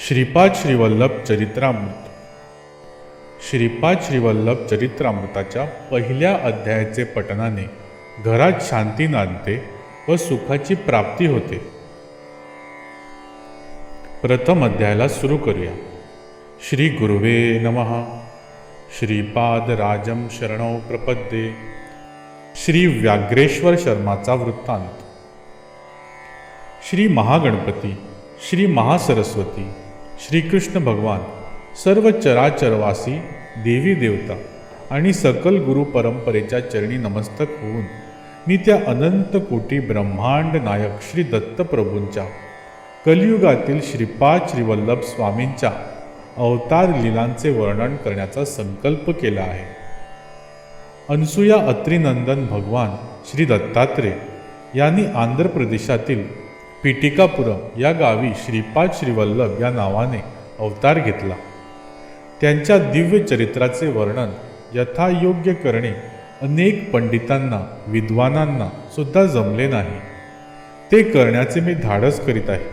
श्रीपाद श्रीवल्लभ चरित्रामृत. श्रीपाद श्रीवल्लभ चरित्रामृताच्या पहिल्या अध्यायाचे पठनाने घरात शांती नांदते व सुखाची प्राप्ती होते. प्रथम अध्यायाला सुरू करूया. श्री गुरुवे नमः. श्रीपाद राजम शरणौ प्रपद्ये. श्री व्याघ्रेश्वर शर्माचा वृत्तांत. श्री महागणपती श्री महासरस्वती श्रीकृष्ण भगवान सर्व चराचरवासी देवी देवता आणि सकल गुरु परंपरेच्या चरणी नमस्तक होऊन मी त्या अनंत कोटी ब्रह्मांड नायक श्री दत्तप्रभूंच्या कलियुगातील श्रीपाद श्रीवल्लभ स्वामींच्या अवतार लीलांचे वर्णन करण्याचा संकल्प केला आहे. अनसुया अत्रिनंदन भगवान श्री दत्तात्रेय यांनी आंध्र प्रदेशातील पिटिकापुरम या गावी श्रीपाद श्रीवल्लभ या नावाने अवतार घेतला. त्यांच्या दिव्य चरित्राचे वर्णन यथायोग्य करणे अनेक पंडितांना विद्वानांना सुद्धा जमले नाही. ते करण्याचे मी धाडस करीत आहे.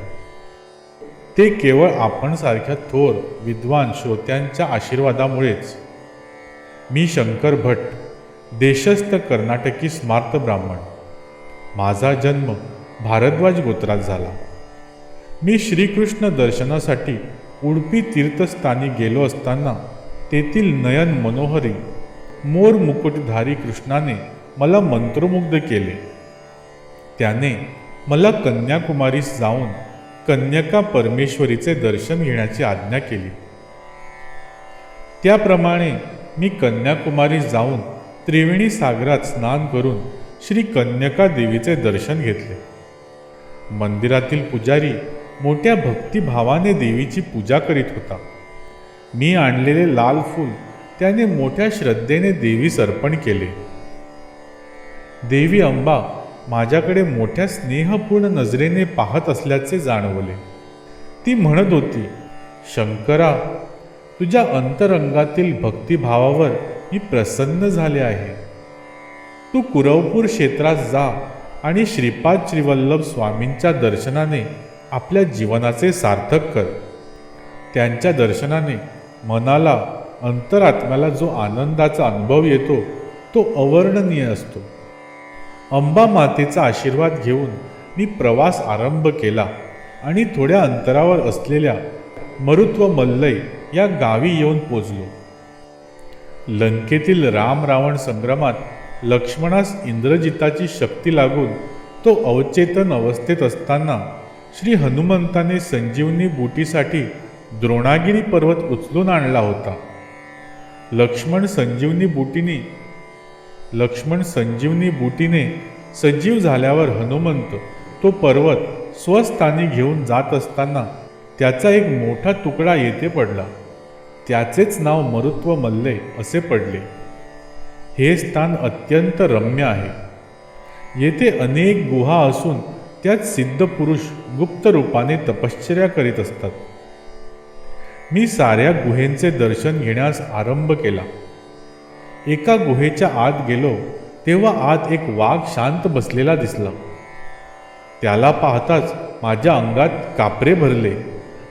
ते केवळ आपण सारख्या थोर विद्वान श्रोत्यांच्या आशीर्वादामुळेच. मी शंकर भट देशस्थ कर्नाटकी स्मार्त ब्राह्मण. माझा जन्म भारद्वाज गोत्रात झाला. मी श्रीकृष्ण दर्शनासाठी उडपी तीर्थस्थानी गेलो असताना तेथील नयन मनोहरी मोर मुकुटधारी कृष्णाने मला मंत्रमुग्ध केले. त्याने मला कन्याकुमारीस जाऊन कन्यका परमेश्वरीचे दर्शन घेण्याची आज्ञा केली. त्याप्रमाणे मी कन्याकुमारीस जाऊन त्रिवेणी सागरात स्नान करून श्री कन्यका देवीचे दर्शन घेतले. मंदिरातील पुजारी मोठ्या भक्तिभावाने देवीची पूजा करीत होता. मी आणलेले लाल फूल त्याने मोठ्या श्रद्धेने देवीस अर्पण केले. देवी अंबा माझ्याकडे मोठ्या स्नेहपूर्ण नजरेने पाहत असल्याचे जाणवले. ती म्हणत होती शंकरा तुझ्या अंतरंगातील भक्तिभावावर मी प्रसन्न झाले आहे. तू कुरवपूर क्षेत्रात जा आणि श्रीपाद श्रीवल्लभ स्वामींच्या दर्शनाने आपल्या जीवनाचे सार्थक कर. त्यांच्या दर्शनाने मनाला अंतरात्म्याला जो आनंदाचा अनुभव येतो तो अवर्णनीय असतो. अंबा मातेचा आशीर्वाद घेऊन मी प्रवास आरंभ केला आणि थोड्या अंतरावर असलेल्या मरुत्व मल्लई या गावी येऊन पोचलो. लंकेतील राम रावण संग्रामात लक्ष्मणास इंद्रजिताची शक्ती लागून तो अवचेतन अवस्थेत असताना श्री हनुमंताने संजीवनी बुटीसाठी द्रोणागिरी पर्वत उचलून आणला होता. लक्ष्मण संजीवनी बुटीने लक्ष्मण संजीवनी बुटीने सजीव झाल्यावर हनुमंत तो पर्वत स्वस्थानी घेऊन जात असताना त्याचा एक मोठा तुकडा येथे पडला. त्याचेच नाव मरुत्व मल्ले असे पडले. हे स्थान अत्यंत रम्य आहे. येथे अनेक गुहा असून त्यात सिद्ध पुरुष गुप्त रूपाने तपश्चर्या करीत असतात. मी साऱ्या गुहेंचे दर्शन घेण्यास आरंभ केला. एका गुहेच्या आत गेलो तेव्हा आत एक वाघ शांत बसलेला दिसला. त्याला पाहताच माझ्या अंगात कापरे भरले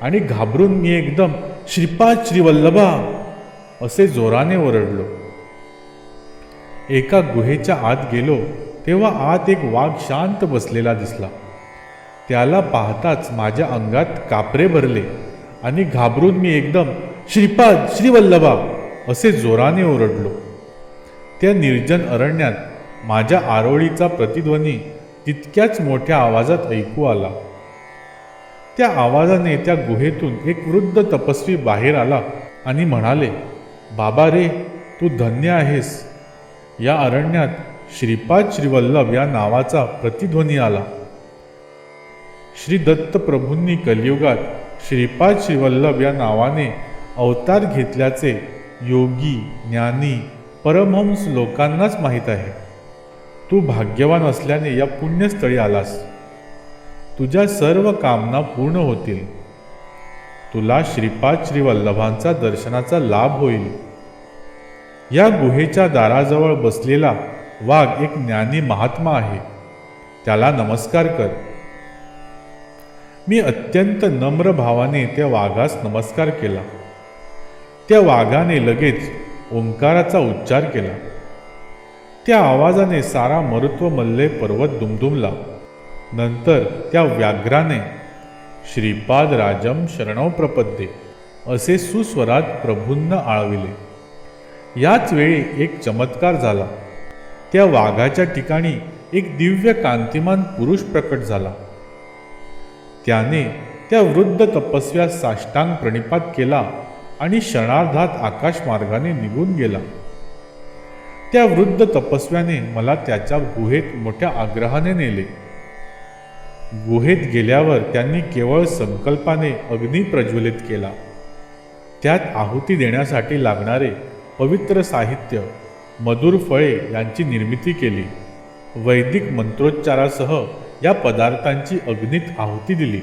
आणि घाबरून मी एकदम श्रीपाद श्रीवल्लभा! असे जोराने ओरडलो. एका गुहेच्या आत गेलो तेव्हा आत एक वाघ शांत बसलेला दिसला. त्याला पाहताच माझ्या अंगात कापरे भरले आणि घाबरून मी एकदम श्रीपाद श्रीवल्लभा असे जोराने ओरडलो. त्या निर्जन अरण्यात माझ्या आरोळीचा प्रतिध्वनी तितक्याच मोठ्या आवाजात ऐकू आला. त्या आवाजाने त्या गुहेतून एक वृद्ध तपस्वी बाहेर आला आणि म्हणाले बाबा रे तू धन्य आहेस. या अरण्यात श्रीपाद श्रीवल्लभ या नावाचा प्रतिध्वनी आला. श्री दत्त प्रभूंनी कलियुगात श्रीपाद श्रीवल्लभ या नावाने अवतार घेतल्याचे योगी ज्ञानी परमहंस लोकांनाच माहीत आहे. तू भाग्यवान असल्याने या पुण्यस्थळी आलास. तुझ्या सर्व कामना पूर्ण होतील. तुला श्रीपाद श्रीवल्लभांचा दर्शनाचा लाभ होईल. या गुहेच्या दाराजवळ बसलेला वाघ एक ज्ञानी महात्मा आहे. त्याला नमस्कार कर. मी अत्यंत नम्र भावाने त्या वाघास नमस्कार केला. त्या वाघाने लगेच ओंकाराचा उच्चार केला. त्या आवाजाने सारा मरुत्व मल्ले पर्वत दुमदुमला. नंतर त्या व्याघ्राने श्रीपाद राजम शरणव प्रपद्ये असे सुस्वरात प्रभूंना आळविले. याच वेळी एक चमत्कार झाला. त्या वाघाच्या ठिकाणी एक दिव्य कांतिमान पुरुष प्रकट झाला. त्याने त्या वृद्ध तपस्व्या साष्टांग प्रणिपात केला आणि क्षणार्धात आकाश मार्गाने निघून गेला. त्या वृद्ध तपस्व्याने मला त्याच्या गुहेत मोठ्या आग्रहाने नेले. गुहेत गेल्यावर त्यांनी केवळ संकल्पाने अग्नी प्रज्वलित केला. त्यात आहुती देण्यासाठी लागणारे पवित्र साहित्य मधुर फळे यांची निर्मिती केली. वैदिक मंत्रोच्चारासह या पदार्थांची अग्नीत आहुती दिली.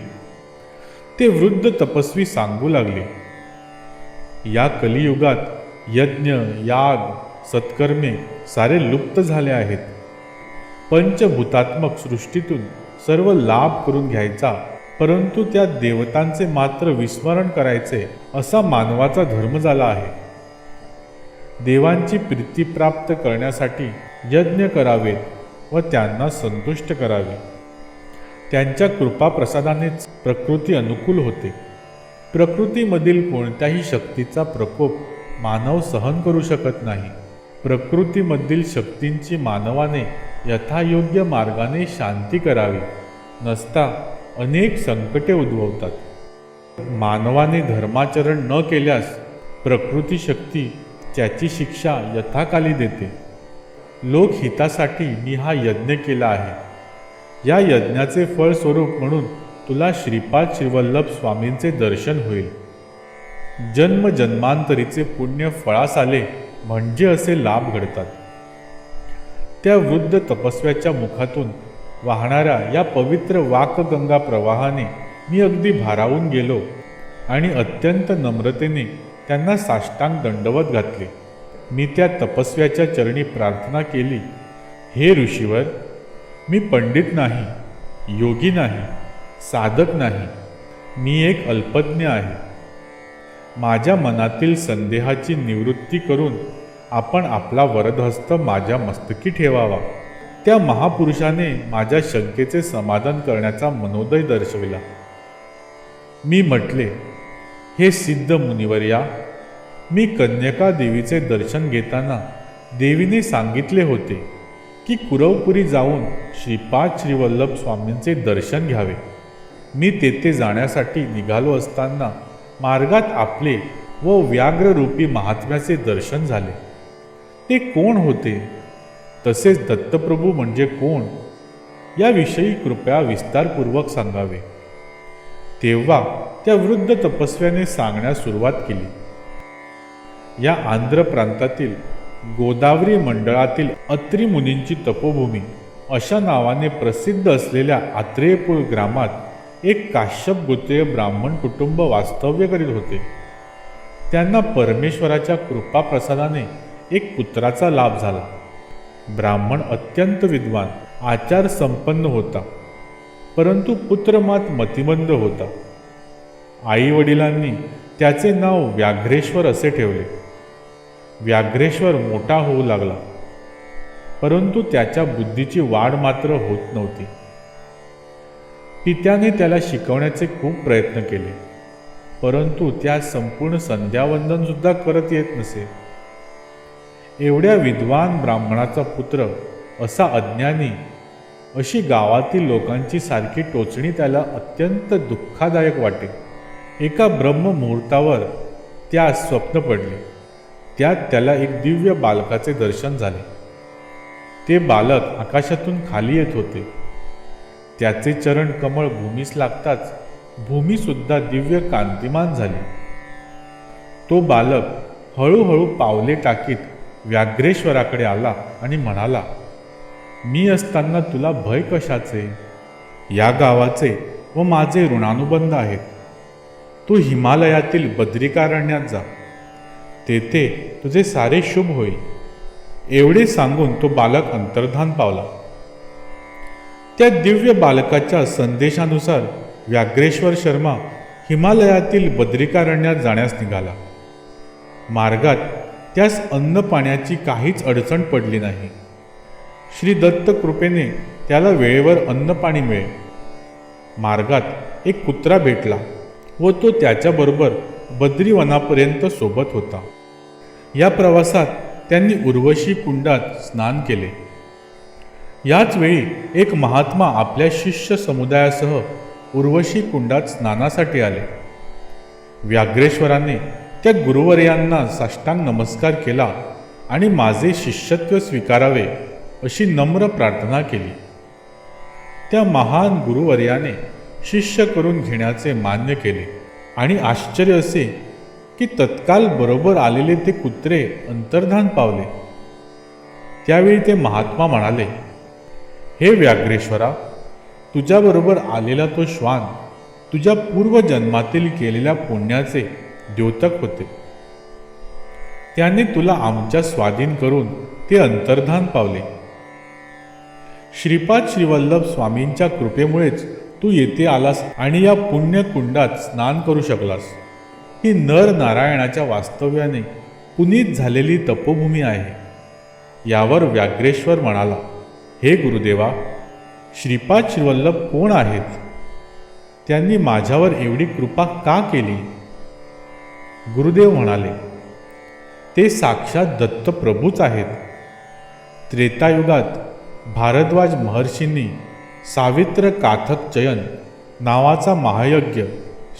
ते वृद्ध तपस्वी सांगू लागले. या कलियुगात यज्ञ याग सत्कर्मे सारे लुप्त झाले आहेत. पंचभूतात्मक सृष्टीतून सर्व लाभ करून घ्यायचा परंतु त्या देवतांचे मात्र विस्मरण करायचे असा मानवाचा धर्म झाला आहे. देवांची प्रीती प्राप्त करण्यासाठी यज्ञ करावेत व त्यांना संतुष्ट करावे. त्यांच्या कृपाप्रसादानेच प्रकृती अनुकूल होते. प्रकृतीमधील कोणत्याही शक्तीचा प्रकोप मानव सहन करू शकत नाही. प्रकृतीमधील शक्तींची मानवाने यथायोग्य मार्गाने शांती करावी नसता अनेक संकटे उद्भवतात. मानवाने धर्माचरण न केल्यास प्रकृती शक्ती त्याची शिक्षा यथाकाली देते. लोकहितासाठी मी हा यज्ञ केला आहे. या यज्ञाचे फळ स्वरूप म्हणून तुला श्रीपाद श्रीवल्लभ स्वामींचे दर्शन होईल. जन्म जन्मांतरीचे पुण्य फळास आले म्हणजे असे लाभ घडतात. त्या वृद्ध तपस्व्याच्या मुखातून वाहणाऱ्या या पवित्र वाकगंगा प्रवाहाने मी अगदी भारावून गेलो आणि अत्यंत नम्रतेने त्यांना साष्टांग दंडवत घातले. मी त्या तपस्व्याच्या चरणी प्रार्थना केली हे ऋषीवर मी पंडित नाही योगी नाही साधक नाही मी एक अल्पज्ञ आहे. माझ्या मनातील संदेहाची निवृत्ती करून आपण आपला वरदहस्त माझ्या मस्तकी ठेवावा. त्या महापुरुषाने माझ्या शंकेचे समाधान करण्याचा मनोदय दर्शविला. मी म्हटले हे सिद्ध मुनिवर्या मी कन्यका देवीचे दर्शन घेताना देवीने सांगितले होते की कुरवपुरी जाऊन श्रीपाद श्रीवल्लभ स्वामींचे दर्शन घ्यावे. मी तेथे जाण्यासाठी निघालो असताना मार्गात आपले व व्याघ्ररूपी महात्म्याचे दर्शन झाले. ते कोण होते? तसेच दत्तप्रभू म्हणजे कोण? याविषयी कृपया विस्तारपूर्वक सांगावे. तेव्हा त्या वृद्ध तपस्व्याने सांगण्यास सुरुवात केली. या आंध्र प्रांतातील गोदावरी मंडळातील अत्री मुनींची तपोभूमी अशा नावाने प्रसिद्ध असलेल्या आत्रेयपूर ग्रामात एक काश्यप गोत्रीय ब्राह्मण कुटुंब वास्तव्य करीत होते. त्यांना परमेश्वराच्या कृपाप्रसादाने एक पुत्राचा लाभ झाला. ब्राह्मण अत्यंत विद्वान आचार संपन्न होता. परंतु पुत्र मात मतिमंद होता. आई वडिलांनी त्याचे नाव व्याघ्रेश्वर असे ठेवले. व्याघ्रेश्वर मोठा होऊ लागला. परंतु त्याच्या बुद्धीची वाढ मात्र होत नव्हती. पित्याने त्याला शिकवण्याचे खूप प्रयत्न केले. परंतु त्या संपूर्ण संध्यावंदन सुद्धा करत येत नसे. एवढ्या विद्वान ब्राह्मणाचा पुत्र असा अज्ञानी अशी गावातील लोकांची सारखी टोचणी त्याला अत्यंत दुःखादायक वाटे. एका ब्रह्ममुहूर्तावर त्यास स्वप्न पडले. त्यात त्याला एक दिव्य बालकाचे दर्शन झाले. ते बालक आकाशातून खाली येत होते. त्याचे चरण कमळ भूमीस लागताच भूमीसुद्धा दिव्य कांतिमान झाली. तो बालक हळूहळू पावले टाकीत व्याघ्रेश्वराकडे आला आणि म्हणाला मी असताना तुला भय कशाचे? या गावाचे व माझे ऋणानुबंध आहेत. तू हिमालयातील बद्रिकारण्यात जा. तेथे तुझे सारे शुभ होईल. एवढे सांगून तो बालक अंतर्धान पावला. त्या दिव्य बालकाच्या संदेशानुसार व्याघ्रेश्वर शर्मा हिमालयातील बद्रिकारण्यात जाण्यास निघाला. मार्गात त्यास अन्न पाण्याची काहीच अडचण पडली नाही. श्री दत्त कृपेने त्याला वेळेवर अन्नपाणी मिळे मार्गात एक कुत्रा भेटला व तो त्याच्याबरोबर बद्रीवनापर्यंत सोबत होता. या प्रवासात त्यांनी उर्वशी कुंडात स्नान केले. याच वेळी एक महात्मा आपल्या शिष्य समुदायासह उर्वशी कुंडात स्नानासाठी आले. व्याघ्रेश्वराने त्या गुरुवर्यांना साष्टांग नमस्कार केला आणि माझे शिष्यत्व स्वीकारावे अशी नम्र प्रार्थना केली. त्या महान गुरुवर्याने शिष्य करून घेण्याचे मान्य केले आणि आश्चर्य असे की तत्काल बरोबर आलेले ते कुत्रे अंतर्धान पावले. त्यावेळी ते महात्मा म्हणाले हे व्याघ्रेश्वरा तुझ्याबरोबर आलेला तो श्वान तुझ्या पूर्वजन्मातील केलेल्या पुण्याचे द्योतक होते. त्याने तुला आमच्या स्वाधीन करून ते अंतर्धान पावले. श्रीपाद श्रीवल्लभ स्वामींच्या कृपेमुळेच तू येथे आलास आणि या पुण्यकुंडात स्नान करू शकलास. ही नर नारायणाच्या वास्तव्याने पुनीत झालेली तपोभूमी आहे. यावर व्याघ्रेश्वर म्हणाला हे गुरुदेवा श्रीपाद श्रीवल्लभ कोण आहेत? त्यांनी माझ्यावर एवढी कृपा का केली? गुरुदेव म्हणाले ते साक्षात दत्तप्रभूच आहेत. त्रेतायुगात भारद्वाज महर्षींनी सावित्र काथक चयन नावाचा महायज्ञ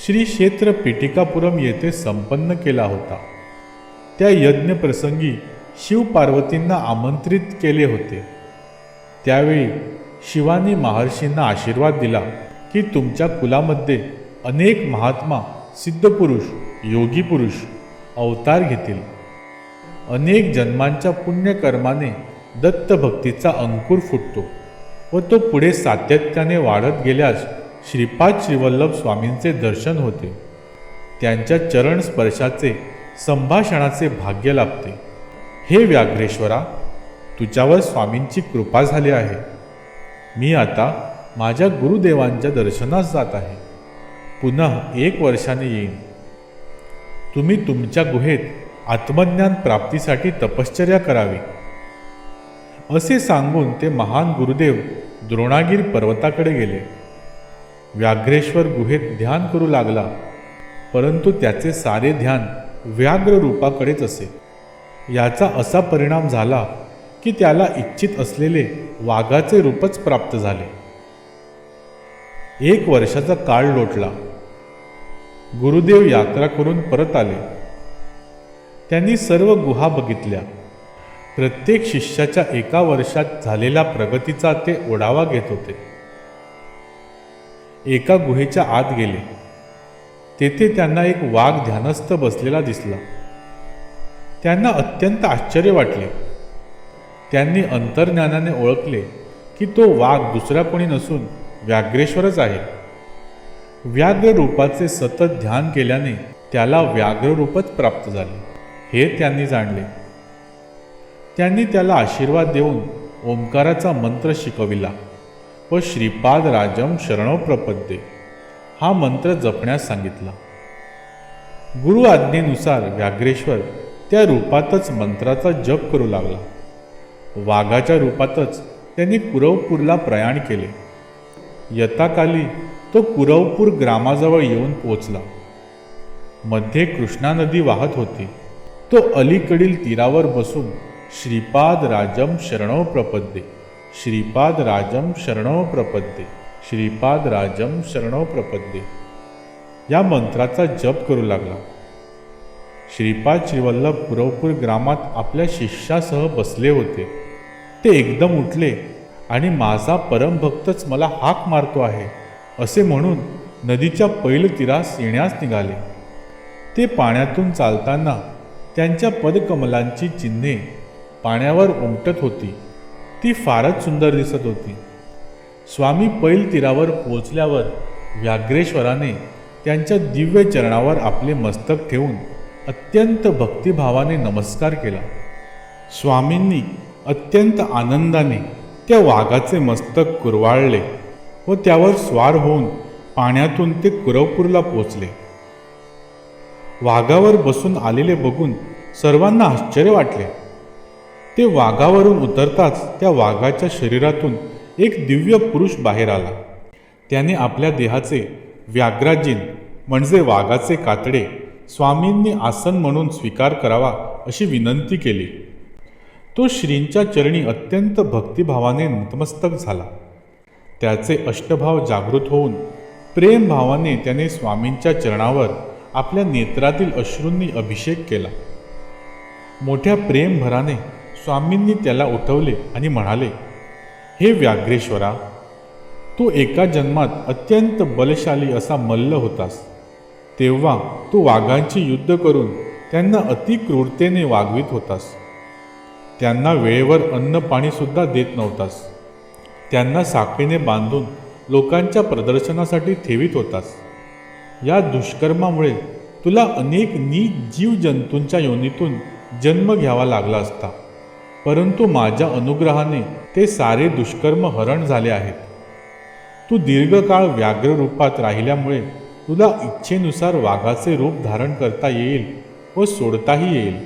श्री क्षेत्र पिटिकापुरम येथे संपन्न केला होता. त्या यज्ञप्रसंगी शिव पार्वतींना आमंत्रित केले होते. त्यावेळी शिवानी महर्षींना आशीर्वाद दिला की तुमच्या कुलामध्ये अनेक महात्मा सिद्धपुरुष योगी पुरुष अवतार घेतील. अनेक जन्मांच्या पुण्यकर्माने दत्तभक्तीचा अंकुर फुटतो व तो पुढे सातत्याने वाढत गेल्यास श्रीपाद श्रीवल्लभ स्वामींचे दर्शन होते. त्यांच्या चरण स्पर्शाचे संभाषणाचे भाग्य लाभते. हे व्याघ्रेश्वरा तुझ्यावर स्वामींची कृपा झाली आहे. मी आता माझ्या गुरुदेवांच्या दर्शनास जात आहे. पुन्हा एक वर्षाने येईन. तुम्ही तुमच्या गुहेत आत्मज्ञान प्राप्तीसाठी तपश्चर्या करावी. असे सांगून ते महान गुरुदेव द्रोणागीर पर्वताकडे गेले. व्याघ्रेश्वर गुहेत ध्यान करू लागला परंतु त्याचे सारे ध्यान व्याघ्र रूपाकडेच असे. याचा असा परिणाम झाला की त्याला इच्छित असलेले वाघाचे रूपच प्राप्त झाले. एक वर्षाचा काळ लोटला. गुरुदेव यात्रा करून परत आले. त्यांनी सर्व गुहा बघितल्या. प्रत्येक शिष्याच्या एका वर्षात झालेला प्रगतीचा ते ओढावा घेत होते. एका गुहेच्या आत गेले. तेथे त्यांना एक वाघ ध्यानस्थ बसलेला दिसला. त्यांना अत्यंत आश्चर्य वाटले. त्यांनी अंतर्ज्ञानाने ओळखले की तो वाघ दुसरा कोणी नसून व्याघ्रेश्वरच आहे. व्याघ्र रूपाचे सतत ध्यान केल्याने त्याला व्याघ्र रूपच प्राप्त झाले. हे त्यांनी जाणले. त्यांनी त्याला आशीर्वाद देऊन ओंकाराचा मंत्र शिकविला व श्रीपाद राजम शरणप्रपद्ये. हा मंत्र जपण्यास सांगितला. गुरु आज्ञेनुसार व्याघ्रेश्वर त्या रूपातच मंत्राचा जप करू लागला. वाघाच्या रूपातच त्यांनी कुरवपूरला प्रयाण केले. यताकाली तो कुरवपूर ग्रामाजवळ येऊन पोचला मध्ये कृष्णा नदी वाहत होती. तो अलीकडील तीरावर बसून श्रीपाद राजम शरणो प्रपद्ये। श्रीपाद राजम शरणो प्रपद्ये। श्रीपाद राजम शरणो प्रपद्ये। या मंत्राचा जप करू लागला। श्रीपाद श्रीवल्लभ पुरवपूर ग्रामात आपल्या शिष्यासह बसले होते। ते एकदम उठले आणि माझा परमभक्तच मला हाक मारतो आहे असे म्हणून नदीच्या पैल तीरास येण्यास निघाले. ते पाण्यातून चालताना त्यांच्या पदकमलांची चिन्हे पाण्यावर उमटत होती. ती फारच सुंदर दिसत होती. स्वामी पैल तीरावर पोचल्यावर व्याघ्रेश्वराने त्यांच्या दिव्य चरणावर आपले मस्तक ठेवून अत्यंत भक्तिभावाने नमस्कार केला. स्वामींनी अत्यंत आनंदाने त्या वाघाचे मस्तक कुरवाळले व त्यावर स्वार होऊन पाण्यातून ते कुरवपूरला पोचले वाघावर बसून आलेले बघून सर्वांना आश्चर्य वाटले. ते वाघावरून उतरताच त्या वाघाच्या शरीरातून एक दिव्य पुरुष बाहेर आला. त्याने आपल्या देहाचे व्याघ्राजीन म्हणजे वाघाचे कातडे स्वामींनी आसन म्हणून स्वीकार करावा अशी विनंती केली. तो श्रींच्या चरणी अत्यंत भक्तिभावाने नतमस्तक झाला. त्याचे अष्टभाव जागृत होऊन प्रेमभावाने त्याने स्वामींच्या चरणावर आपल्या नेत्रातील अश्रूंनी अभिषेक केला. मोठ्या प्रेमभराने स्वामींनी त्याला उठवले आणि म्हणाले हे व्याघ्रेश्वरा तू एका जन्मात अत्यंत बलशाली असा मल्ल होतास. तेव्हा तू वाघांची युद्ध करून त्यांना अतिक्रूरतेने वागवित होतास. त्यांना वेळेवर अन्न पाणीसुद्धा देत नव्हतास. त्यांना साखळीने बांधून लोकांच्या प्रदर्शनासाठी ठेवीत होतास. या दुष्कर्मामुळे तुला अनेक नीच जीवजंतूंच्या योनीतून जन्म घ्यावा लागला असता. परंतु माझ्या अनुग्रहाने ते सारे दुष्कर्म हरण झाले आहेत. तू दीर्घकाळ व्याघ्र रूपात राहिल्यामुळे तुला इच्छेनुसार वाघाचे रूप धारण करता येईल व सोडताही येईल.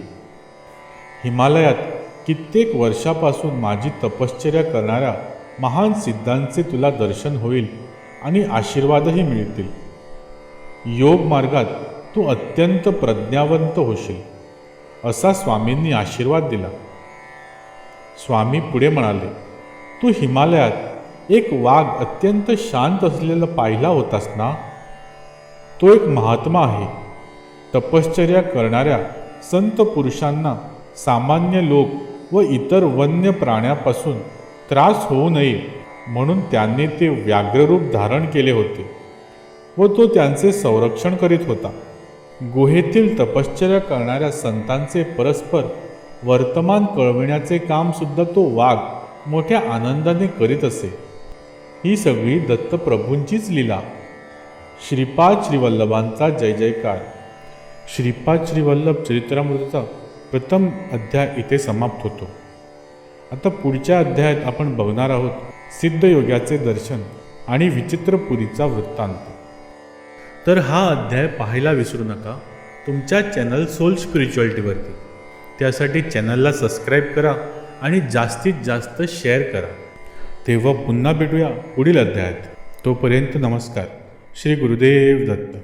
हिमालयात कित्येक वर्षापासून माझी तपश्चर्या करणाऱ्या महान सिद्धांचे तुला दर्शन होईल आणि आशीर्वादही मिळतील. योग मार्गात तू अत्यंत प्रज्ञावंत होशील. असा स्वामींनी आशीर्वाद दिला. स्वामी पुढे म्हणाले तू हिमालयात एक वाघ अत्यंत शांत असलेला पाहिला होतास ना? तो एक महात्मा आहे. तपश्चर्या करणाऱ्या संत पुरुषांना सामान्य लोक व इतर वन्य प्राण्यापासून त्रास होऊ नये म्हणून त्यांनी ते व्याघ्ररूप धारण केले होते व तो त्यांचे संरक्षण करीत होता. गुहेतील तपश्चर्या करणाऱ्या संतांचे परस्पर वर्तमान कळविण्याचे कामसुद्धा तो वाघ मोठ्या आनंदाने करीत असे. ही सगळी दत्तप्रभूंचीच लीला. श्रीपाद श्रीवल्लभांचा जय जयकार. श्रीपाद श्रीवल्लभ चरित्रामृताचा प्रथम अध्याय इथे समाप्त होतो. आता पुढच्या अध्यायात आपण बघणार आहोत सिद्धयोगाचे दर्शन आणि विचित्रपुरीचा वृत्तांत. तर हा अध्याय पाहायला विसरू नका. तुमच्या चॅनल सोल स्पिरिच्युअलिटीवरती. त्यासाठी चॅनलला सबस्क्राईब करा आणि जास्तीत जास्त शेअर करा. तेव्हा पुन्हा भेटूया पुढील अध्यायात. तोपर्यंत नमस्कार. श्री गुरुदेव दत्त.